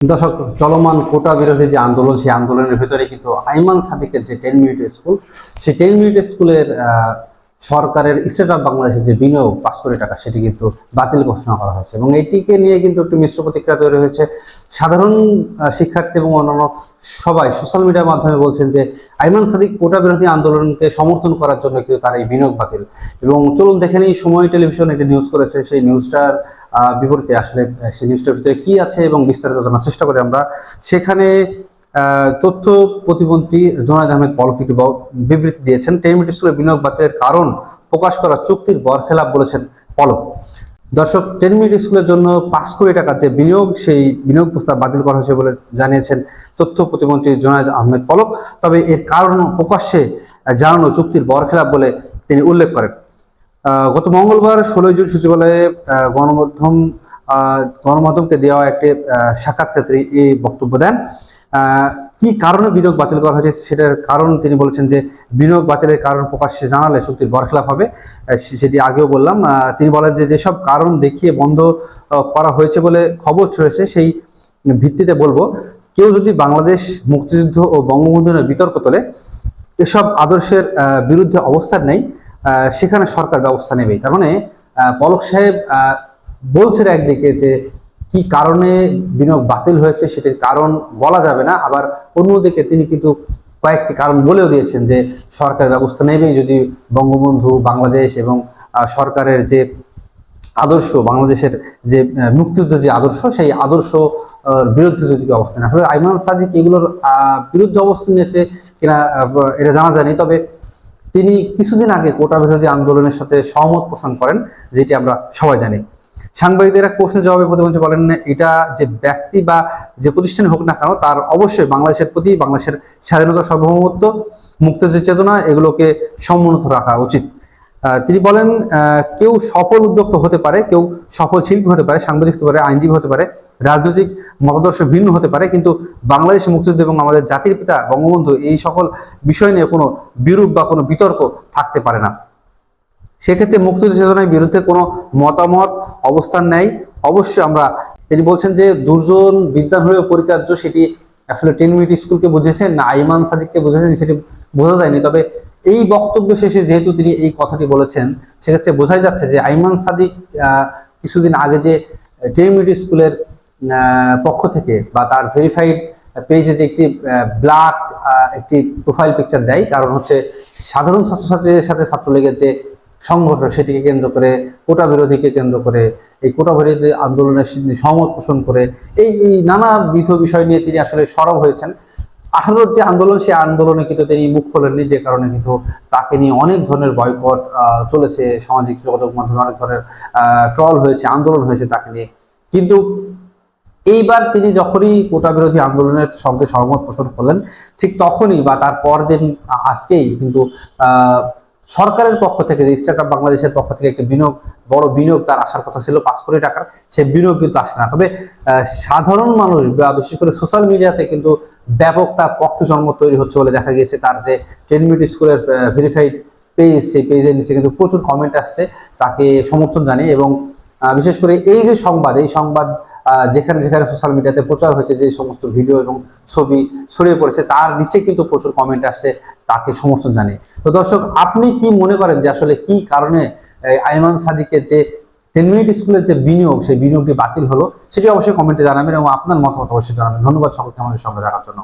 দর্শক, চলমান কোটা বিরোধী যে আন্দোলন, সেই আন্দোলনের ভিতরে কিন্তু আইমান সাদিকের যে টেন মিনিট স্কুল, সেই টেন মিনিট স্কুলের সরকারের স্টেট অফ বাংলাদেশের যে বিনিয়োগ পাঁচ কোটি টাকা, সেটি কিন্তু বাতিল ঘোষণা করা হয়েছে। এবং এটিকে নিয়ে কিন্তু একটি মিশ্র প্রতিক্রিয়া তৈরি হয়েছে। সাধারণ শিক্ষার্থী এবং অন্যান্য সবাই সোশ্যাল মিডিয়ার মাধ্যমে বলছেন যে, আইমান সাদিক কোটা বিরোধী আন্দোলনকে সমর্থন করার জন্য কিন্তু তার এই বিনিয়োগ বাতিল। এবং চলুন দেখে নিই, সময় টেলিভিশন একটি নিউজ করেছে। সেই নিউজটার বিপরীতে আসলে সেই নিউজটার ভিতরে কি আছে এবং বিস্তারিত জানার চেষ্টা করি আমরা। সেখানে তথ্য প্রতিমন্ত্রী জোনায়দ আহমেদ পলক বিবৃতি দিয়েছেন। টেলিমিটি স্কুলের বিনিয়োগ বাতিলের কারণ প্রকাশ করা চুক্তির বরখেলাপ বলেছেন পলক। দর্শক টেন স্কুলের জন্য পাঁচ কোটি টাকার যে বিনিয়োগ, সেই বিনিয়োগ প্রস্তাব বাতিল করা হয়েছে বলে জানিয়েছেন তথ্য প্রতিমন্ত্রী জোনায়দ আহমেদ পলক। তবে এর কারণ প্রকাশ্যে জানানো চুক্তির বরখেলাপ বলে তিনি উল্লেখ করেন। গত মঙ্গলবার ষোলোই জুন সচিবালয়ে গণমাধ্যম গণমাধ্যমকে দেওয়া একটি সাক্ষাৎকারে এই বক্তব্য দেন। কি কারণে বিনিয়োগ বাতিল করা হয়েছে? সেটার কারণ তিনি বলেছেন যে, বিনিয়োগ বাতিলের কারণ প্রকাশ্যে জানালে চুক্তির বরখেলাপ হবে। সেটি আগেও বললাম। তিনি বলেন যে, যেসব কারণ দেখিয়ে বন্ধ করা হয়েছে বলে খবর ছড়েছে সেই ভিত্তিতে বলব, কেউ যদি বাংলাদেশ মুক্তিযুদ্ধ ও বঙ্গবন্ধু বিতর্ক তোলে, এসব আদর্শের বিরুদ্ধে অবস্থান নেই সেখানে সরকার ব্যবস্থা নেবেই। তার মানে পলক সাহেব বলছেন একদিকে যে কি কারণে বিনিয়োগ বাতিল হয়েছে সেটির কারণ বলা যাবে না। আবার অন্যদিকে তিনি কিন্তু কয়েকটি কারণ বলেও দিয়েছেন যে সরকার ব্যবস্থা নেবেই যদি বঙ্গবন্ধু, বাংলাদেশ এবং সরকারের যে আদর্শ, বাংলাদেশের যে মুক্তিযুদ্ধ যে আদর্শ, সেই আদর্শ বিরুদ্ধে যদি অবস্থান। আসলে আইমান সাদিক এগুলোর বিরুদ্ধে অবস্থান নিয়েছে কিনা এটা জানা যায়নি। তবে তিনি কিছুদিন আগে কোটা বিরোধী আন্দোলনের সাথে সহমত পোষণ করেন, যেটি আমরা সবাই জানি। সাংবাদিকদের এক প্রশ্নের জবাবে প্রতিমন্ত্রী বলেন, এটা যে ব্যক্তি বা যে প্রতিষ্ঠান হোক না কেন, তার অবশ্যই বাংলাদেশের প্রতি, বাংলাদেশের স্বাধীনতা সার্বভৌমত্ব, মুক্তিযুদ্ধের চেতনা, এগুলোকে সমুন্নত রাখা উচিত। তিনি বলেন কেউ সফল উদ্যোক্তা হতে পারে, কেউ সফল শিল্পী হতে পারে, সাংবাদিক হতে পারে, আইনজীবী হতে পারে, রাজনৈতিক মতাদর্শ ভিন্ন হতে পারে, কিন্তু বাংলাদেশ মুক্তিযুদ্ধ এবং আমাদের জাতির পিতা, বঙ্গবন্ধু, এই সকল বিষয় নিয়ে কোনো বিরূপ বা কোনো বিতর্ক থাকতে পারে না। সেক্ষেত্রে মুক্তিযুদ্ধ চেতনার বিরুদ্ধে কোনো মতামত অবস্থান নেই অবশ্যই আমরা, তিনি বলছেন যে দুর্যোগ বিদ্যান হলেও পরিত্যাজ্য, সেটি আসলে টেন মিনিট স্কুলকে বুঝেছেন না আইমান সাদিককে বুঝেছেন, সেটি বোঝা যায়নি। তবে এই বক্তব্য শেষে যেহেতু তিনি এই কথাটি বলেছেন, সেক্ষেত্রে বোঝাই যাচ্ছে যে আইমান সাদিক কিছুদিন আগে যে টেন মিনিট স্কুলের পক্ষ থেকে বা তার ভেরিফাইড পেজে যে একটি ব্ল্যাক একটি প্রোফাইল পিকচার দেয়, কারণ হচ্ছে সাধারণ ছাত্রছাত্রীদের সাথে ছাত্রলীগের যে সংঘর্ষ সেটিকে কেন্দ্র করে কোটা বিরোধীকে কেন্দ্র করে, এই কোটা বিরোধী আন্দোলনের সহমত পোষণ করে, এই এই নানাবিধ বিষয় নিয়ে তিনি আসলে সরব হয়েছেন। আঠারোর যে আন্দোলন, সেই আন্দোলনে কিন্তু তিনি মুখ খোলেননি, যে কারণে কিন্তু তাকে নিয়ে অনেক ধরনের বয়কট চলেছে, সামাজিক যোগাযোগ মাধ্যমে অনেক ধরনের ট্রল হয়েছে, আন্দোলন হয়েছে তাকে নিয়ে। কিন্তু এইবার তিনি যখনই কোটা বিরোধী আন্দোলনের সঙ্গে সহমত পোষণ করলেন, ঠিক তখনই বা তার পরদিন আজকেই কিন্তু সরকারের পক্ষ থেকে, যে স্টার্ট বাংলাদেশের পক্ষ থেকে একটি বিনিয়োগ, বড় বিনিয়োগ তার আসার কথা ছিল পাঁচ কোটি টাকার সে বিনিয়োগ কিন্তু আসে না। তবে সাধারণ মানুষ বা বিশেষ করে সোশ্যাল মিডিয়াতে কিন্তু ব্যাপক তার পক্ষে জন্ম তৈরি হচ্ছে বলে দেখা গিয়েছে। তার যে টেন মিনিট স্কুলের ভেরিফাইড পেজ সেই পেজের নিচে কিন্তু প্রচুর কমেন্ট আসছে, তাকে সমর্থন জানিয়ে এবং বিশেষ করে এই যে সংবাদ, এই সংবাদ যেখানে যেখানে সোশ্যাল মিডিয়াতে প্রচার হয়েছে যে সমস্ত ভিডিও এবং ছবি ছড়িয়ে পড়েছে, তার নিচে কিন্তু প্রচুর কমেন্ট আসছে তাকে সমর্থন জানিয়ে। তো দর্শক, আপনি কি মনে করেন যে আসলে কি কারণে আইমান সাদিকের যে টেন মিনিট স্কুলের যে বিনিয়োগ, সেই বিনিয়োগটি বাতিল হলো, সেটি অবশ্যই কমেন্টে জানাবেন এবং আপনার মতামত অবশ্যই জানাবেন। ধন্যবাদ সকলকে আমাদের সঙ্গে দেখার জন্য।